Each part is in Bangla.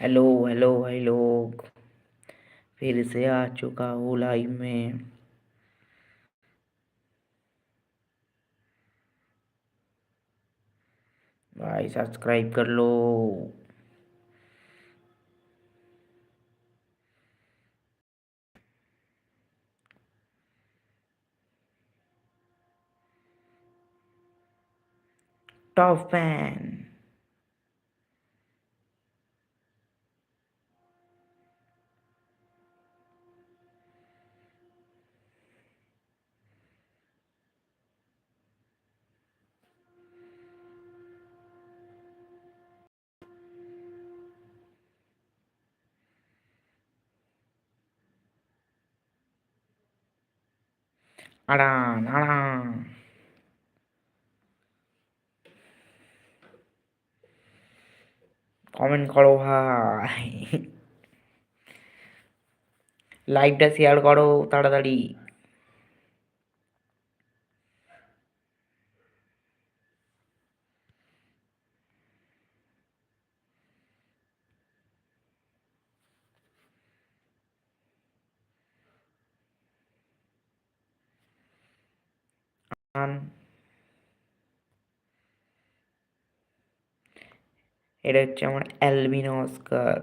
हेलो हेलो भाई लोग फिर से आ चुका हूँ लाइव में। भाई सब्सक्राइब कर लो। Top fan Aran Aran comment করো ভাই। লাইভটা শেয়ার করো তাড়াতাড়ি। এটা হচ্ছে আমার অ্যালবিন অস্কার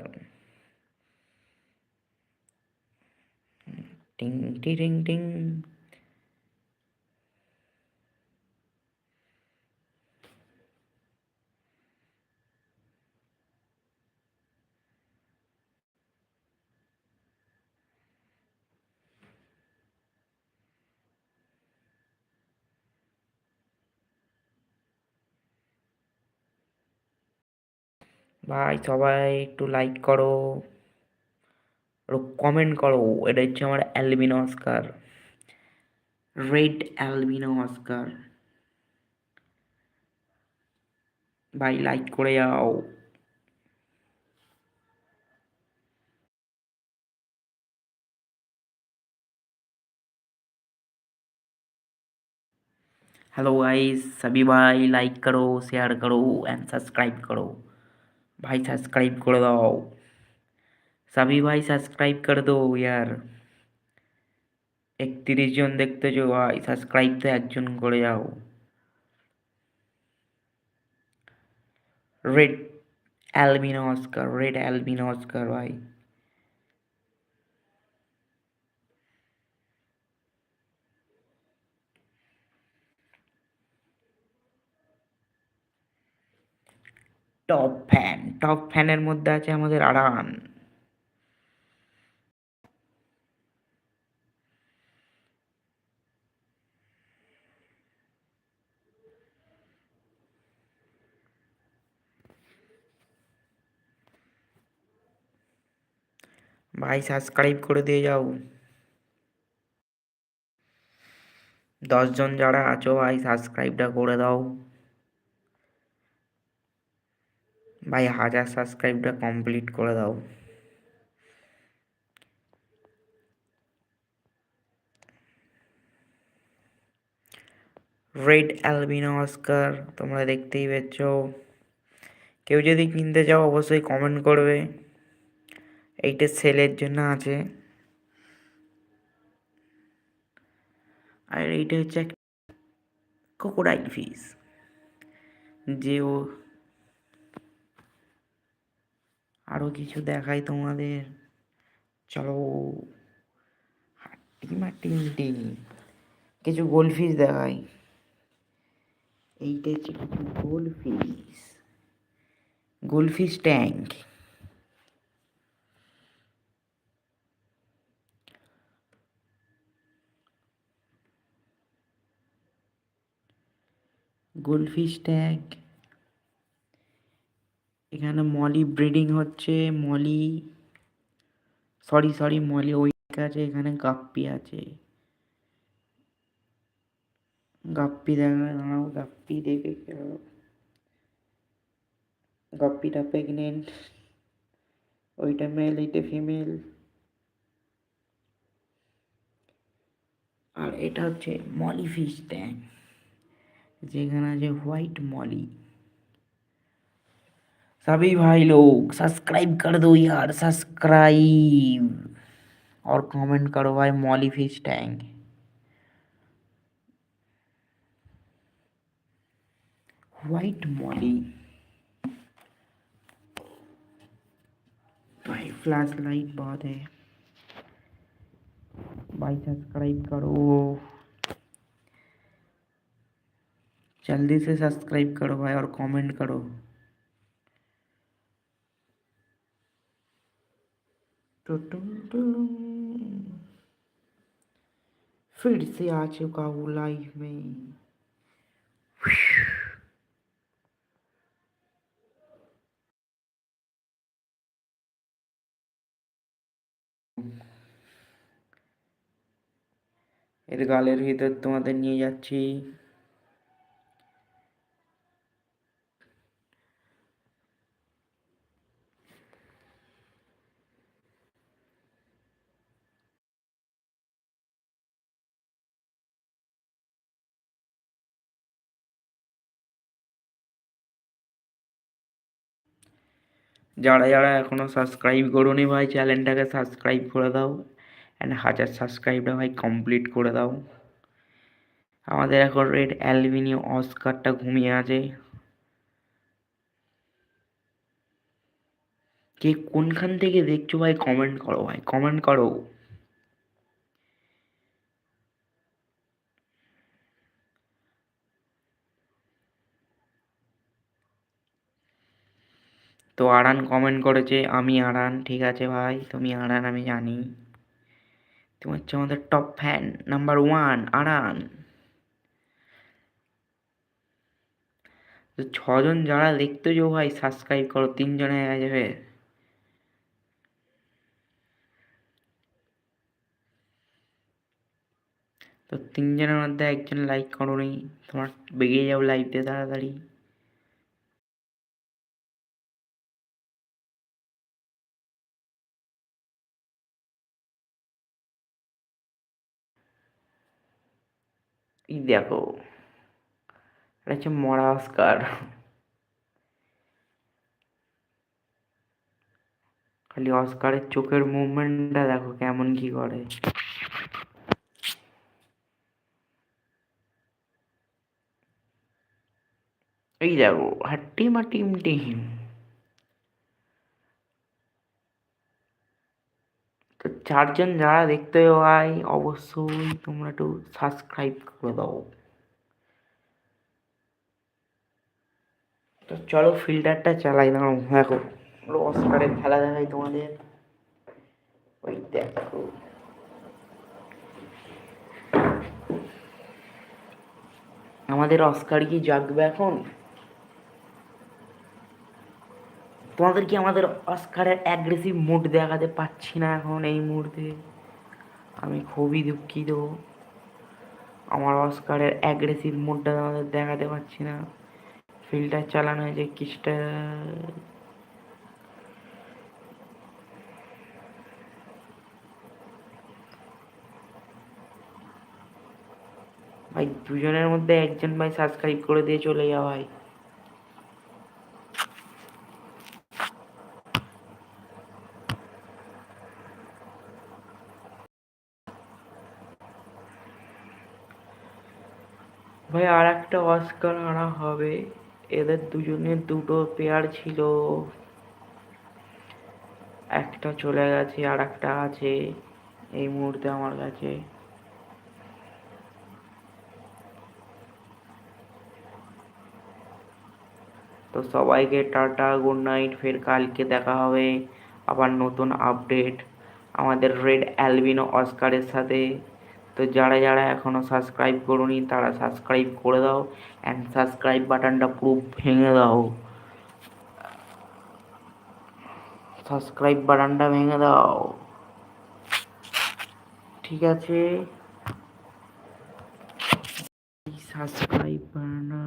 টিং টিং টিং। ভাই সবাই একটু লাইক করো কমেন্ট করো এটা হচ্ছে আমার albino oscar red albino oscar ভাই লাইক করে যাও हेलो गाइस सभी भाई लाइक करो शेयर करो एंड सब्सक्राइब करो भाई सब्सक्राइब कर दो सभी भाई सब्सक्राइब कर दो यार একত্রিশ জন দেখতেছো ভাই সাবস্ক্রাইব তো একজন করে যাও red albino oscar red albino oscar ভাই টপ ফ্যান টপ ফ্যানের মধ্যে আছে আমাদের আড়ান ভাই সাবস্ক্রাইব করে দিয়ে যাও। দশজন যারা আছো ভাই সাবস্ক্রাইবটা করে দাও। ভাই, হাজার সাবস্ক্রাইবটা কমপ্লিট করে দাও। রেড অ্যালবিনো অস্কার তোমরা দেখতেই পেয়েছ কেউ যদি কিনতে চাও, অবশ্যই কমেন্ট করবে। এইটা সেলের জন্য আছে। আর এইটা হচ্ছে এক কোকোডাইল ফিস যে ও আরও কিছু দেখাই তোমাদের। চলো। হাট্টি মাটি কিছু গোলফিস দেখাই। এইটা হচ্ছে কিছু goldfish goldfish tank. Goldfish tag এখানে মলি ব্রিডিং হচ্ছে, মলি সরি সরি মলি ওই আছে, এখানে গাপ্পি আছে। গাপ্পি দেখা, দাঁড়াও, গাপ্পি দেখে গাপ্পিটা প্রেগনেন্ট ওইটা মেল এইটা ফিমেল আর এটা হচ্ছে মলি ফিশ ট্যাঙ্ক যেখানে আছে হোয়াইট মলি। सभी भाई लोग सब्सक्राइब कर दो यार सब्सक्राइब और कमेंट करो भाई, molly fish tank white molly. भाई फ्लैश लाइट बहुत है। भाई सब्सक्राइब करो। जल्दी से सब्सक्राइब करो भाई और कमेंट करो। फिर से आ चुका हूँ लाइफ में এর গালের ভিতর তোমাদের নিয়ে যাচ্ছি যারা যারা এখনও সাবস্ক্রাইব করোনি ভাই চ্যানেলটাকে সাবস্ক্রাইব করে দাও অ্যান্ড হাজার সাবস্ক্রাইবটা ভাই কমপ্লিট করে দাও। আমাদের এখন রেড অ্যালবিনি অস্কারটা ঘুমিয়ে আছে। কে কোনখান থেকে দেখছ ভাই? কমেন্ট করো ভাই কমেন্ট করো। তো আরান কমেন্ট করেছে আমি আরান ঠিক আছে ভাই? তুমি আরান আমি জানি। তুমি হচ্ছে আমাদের top fan number one Aran ছজন যারা দেখতে যাও ভাই সাবস্ক্রাইব করো, তিনজনে হয়ে যাবে। তো তিনজনের মধ্যে একজন লাইক করো নি, তোমার বেরিয়ে যাও লাইভ দিয়ে তাড়াতাড়ি। এই দেখো, এটা হচ্ছে মরা অস্কার। খালি অস্কারের চোখের মুভমেন্টটা দেখো কেমন কি করে। এই দেখো হাট্টি মাটিম টিম তো চারজন যারা দেখতে হয়, অবশ্যই তোমরা একটু সাবস্ক্রাইব করে দাও। তো চলো ফিল্টারটা চালাই দাও, দেখো। অস্কারের খেলা দেখাই তোমাদের। ওই দেখো। আমাদের অস্কার কি জাগবে এখন? তোমাদের কি আমাদের অস্কারের অ্যাগ্রেসিভ মুড দেখাতে পাচ্ছি না এখন এই মুহূর্তে? আমি খুবই দুঃখিত। আমার অস্কারের অ্যাগ্রেসিভ মুডটা তোমাদের দেখাতে পাচ্ছি না। ফিল্টার চালানো হয়েছে কিছুটা ভাই, দুজনের মধ্যে একজন ভাই সাবস্ক্রাইব করে দিয়ে চলে যাও ভাই ভাই আর একটা অস্কার আনা হবে। এদের দুজনের দুটো পেয়ার ছিল। একটা চলে গেছে আর একটা আছে। এই মুহূর্তে আমার কাছে তো সবাইকে টাটা গুড নাইট ফের কালকে দেখা হবে আবার নতুন আপডেট আমাদের রেড অ্যালবিনো অস্কারের সাথে। তো যারা যারা এখনও সাবস্ক্রাইব করুনি, তারা সাবস্ক্রাইব করে দাও অ্যান্ড সাবস্ক্রাইব বাটনটা পুরো ভেঙে দাও। সাবস্ক্রাইব বাটনটা ভেঙে দাও। ঠিক আছে? সাবস্ক্রাইব বাটনটা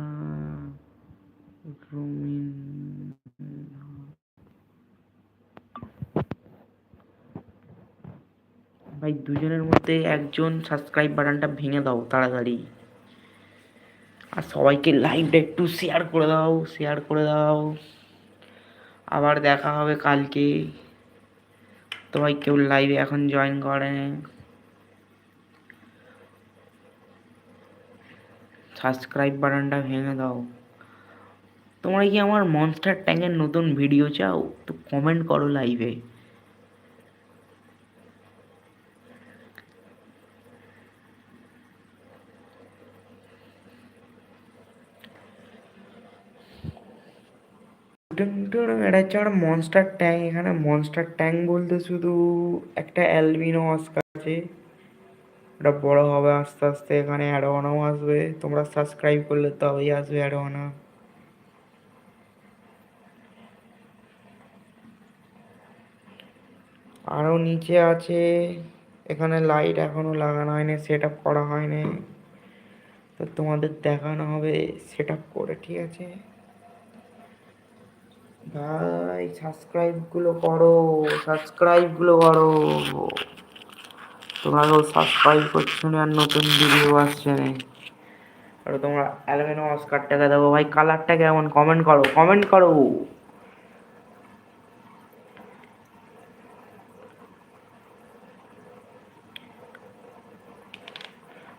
ভাই, দুজনের মধ্যে একজন সাবস্ক্রাইব বাটনটা ভেঙে দাও তাড়াতাড়ি। আর সবাইকে লাইভটা একটু শেয়ার করে দাও শেয়ার করে দাও। আবার দেখা হবে কালকে। তোমায় কেউ লাইভে এখন জয়েন করে সাবস্ক্রাইব বাটনটা ভেঙে দাও। তোমরা কি আমার মনস্টার ট্যাঙ্কের নতুন ভিডিও চাও? তো কমেন্ট করো লাইভে এটা হচ্ছে মনস্টার ট্যাঙ্ক এখানে মনস্টার ট্যাঙ্ক বলতে শুধু একটা অ্যালবিনো অস্কার আছে। এটা বড় হবে আস্তে আস্তে, এখানে অ্যাডওয়ানাও আসবে। তোমরা সাবস্ক্রাইব করলে তবেই আসবে অ্যাডওয়ানা আরও নিচে আছে, এখানে লাইট এখনও লাগানো হয়নি সেট আপ করা হয়নি। তো তোমাদের দেখানো হবে সেট আপ করে, ঠিক আছে? ভাই সাবস্ক্রাইবগুলো করো সাবস্ক্রাইবগুলো করো। তোমরা কেউ সাবস্ক্রাইব করছ না আর নতুন ভিডিও আসছে না আর তোমরা অ্যালবেনো অস্কারটাকে দেবো। ভাই কালারটা কেমন? কমেন্ট করো কমেন্ট করো।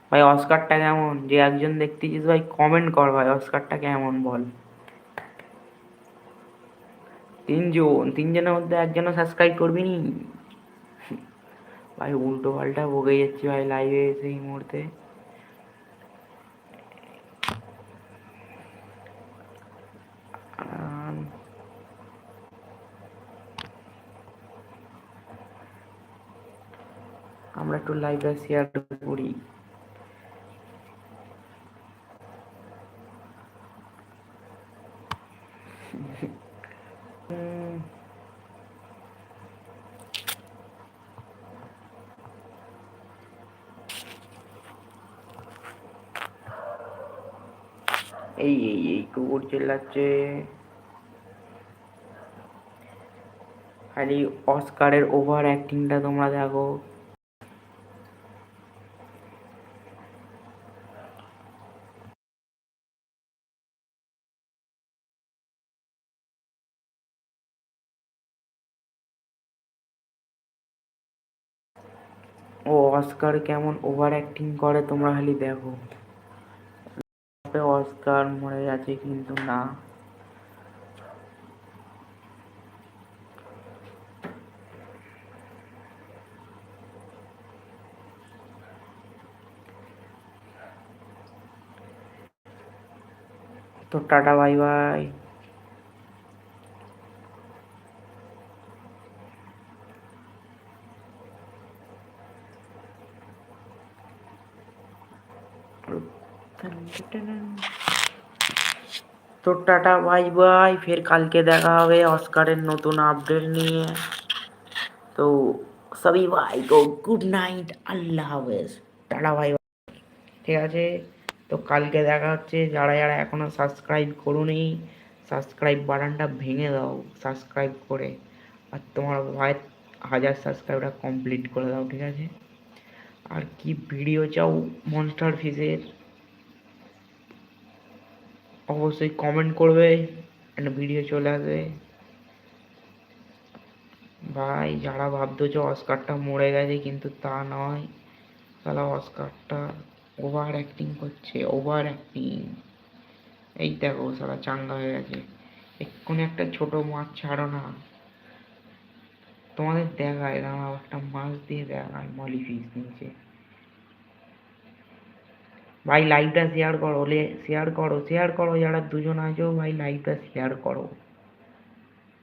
ভাই অস্কারটা কেমন? যে একজন দেখতেছিস, ভাই কমেন্ট কর ভাই অস্কারটা কেমন বল। তিনজন, তিনজনের মধ্যে একজনও সাবস্ক্রাইব করবি নি ভাই, উল্টো পাল্টা বকে যাচ্ছি ভাই লাইভে এসে এই মুহূর্তে। আমরা একটু লাইভটা শেয়ার করি। এই এই এই কুকুর চেল্লাচ্ছে। খালি অস্কারের ওভার অ্যাক্টিংটা তোমরা দেখো ও অস্কার কেমন ওভার অ্যাক্টিং করে তোমরা খালি দেখো। অস্কার মরে যাচ্ছে কিন্তু না। তো টাটা বাই বাই তো টাটা, বাই বাই। ফের কালকে দেখা হবে অস্কারের নতুন আপডেট নিয়ে। তো সবই ভাই গো, গুড নাইট, আল্লাহ হাফেজ। Tata, bye bye. ঠিক আছে? তো কালকে দেখা হচ্ছে। যারা যারা এখনও সাবস্ক্রাইব করুনি, সাবস্ক্রাইব বাটনটা ভেঙে দাও, সাবস্ক্রাইব করে। আর তোমার ভাই, হাজার সাবস্ক্রাইবটা কমপ্লিট করে দাও, ঠিক আছে? আর কি ভিডিও চাও মনস্টার ফিসের অবশ্যই কমেন্ট করবে একটা ভিডিও চলে আসবে। ভাই, যারা ভাবতো যে অস্কারটা মরে গেছে কিন্তু তা নয়, তাহলে অস্কারটা ওভার অ্যাক্টিং করছে ওভার অ্যাক্টিং এই দেখো, সারা চাঙ্গা হয়ে গেছে। এক্ষুনি একটা ছোট মাছ ছাড়ো না। তোমাদের দেখায়, দাঁড়াও, একটা মাছ দিয়ে দেখায় মলি ফিস নিচে। ভাই লাইভটা শেয়ার করো লে শেয়ার করো শেয়ার করো যারা দুজন আছো ভাই লাইভটা শেয়ার করো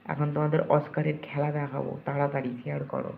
এখন তোমাদের অস্কারের খেলা দেখাবো তাড়াতাড়ি শেয়ার করো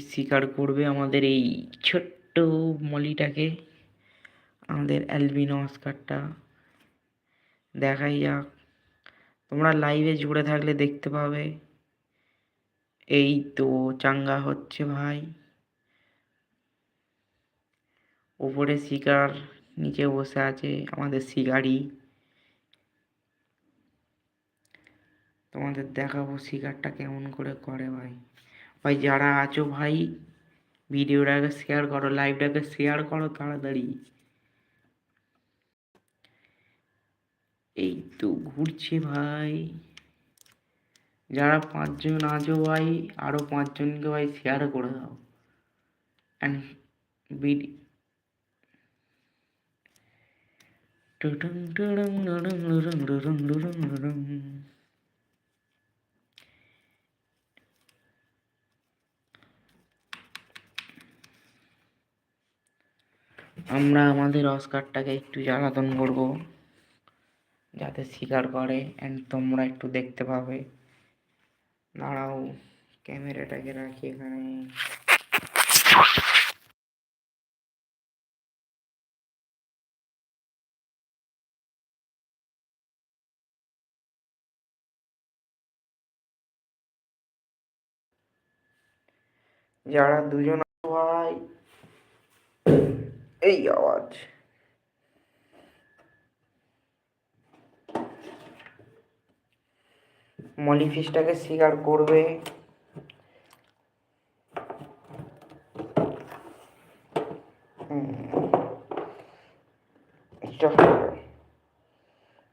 শিকার করবে আমাদের এই ছোট্ট মলিটাকে। আমাদের অ্যালবিনো অস্কারটা। দেখাই যাক। তোমরা লাইভে জুড়ে থাকলে দেখতে পাবে। এই তো চাঙ্গা হচ্ছে ভাই। উপরে শিকার, নিচে বসে আছে আমাদের শিকারি। তোমাদের দেখাবো শিকারটা কেমন করে করে ভাই। ভাই যারা আছো ভাই ভিডিওটাকে শেয়ার করো লাইভটাকে শেয়ার করো তাড়াতাড়ি এই তো ঘুরছে ভাই যারা পাঁচজন আছো ভাই আরও পাঁচজনকে ভাই শেয়ার করে দাও অ্যান্ড ভিডিও টুটুং টুডুং ডুডুং ডুডুং ডুডুং ডুডুং। আমরা আমাদের অস্কারটাকে একটু জ্বালাতন করব। যাতে স্বীকার করে অ্যান্ড তোমরা একটু দেখতে পাবে। দাঁড়াও, ক্যামেরাটাকে রাখি এখানে। যারা দুজন ভাই। এই আওয়াজ মলিফিসটাকে স্বীকার করবে।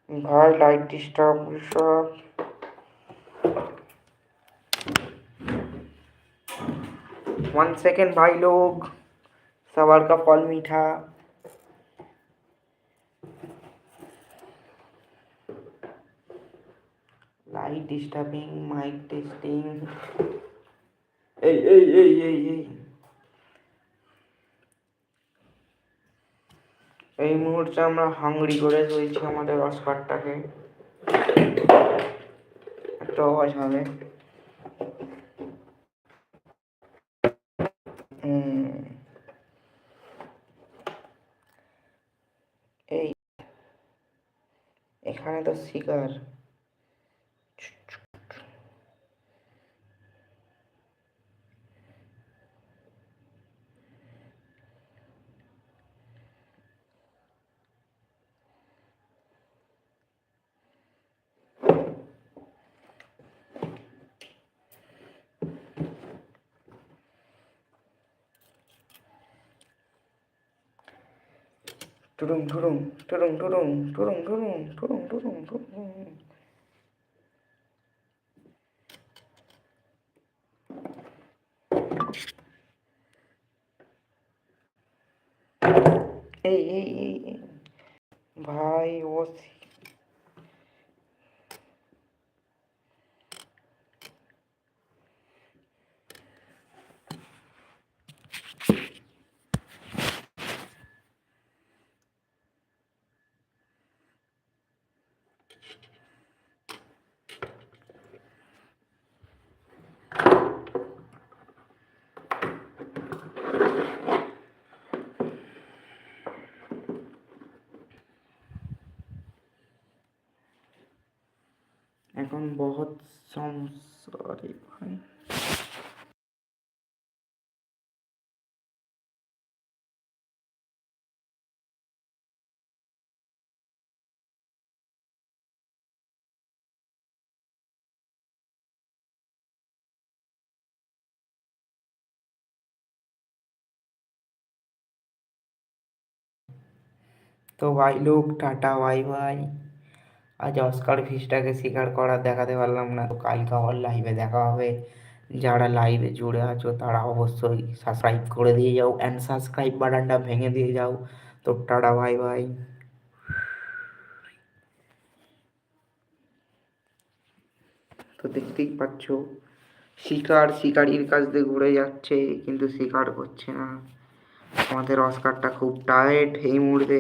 ভাই লাইক ডিস্টার্ব সব। ওয়ান সেকেন্ড ভাই লোক। सवार का फल मीठा লাইট ডিস্টার্বিং মাইক টেস্টিং এই এই এই এই এই এই মুহূর্তে আমরা হাংরি করে চলছি আমাদের অস্কারটাকে একটা আওয়াজ হবে এখানে তো শিকার। 두릉두릉 두릉두릉 두릉두릉 두릉두릉 두릉 এখন বহুত সরি ভাই तो भाई लोग टाटा बाय बाय আজ অস্কার ফিসটাকে স্বীকার করার দেখাতে পারলাম না। তো কালকে আবার লাইভে দেখা হবে। যারা লাইভে জুড়ে আছো, তারা অবশ্যই সাবস্ক্রাইব করে দিয়ে যাও অ্যান্ড সাবস্ক্রাইব বাটনটা ভেঙে দিয়ে যাও। তো টাটা বাই বাই তো দেখতেই পাচ্ছ, শিকার শিকারির কাছ দিয়ে ঘুরে যাচ্ছে, কিন্তু শিকার করছে না। আমাদের অস্কারটা খুব টায়ার্ড এই মুহূর্তে।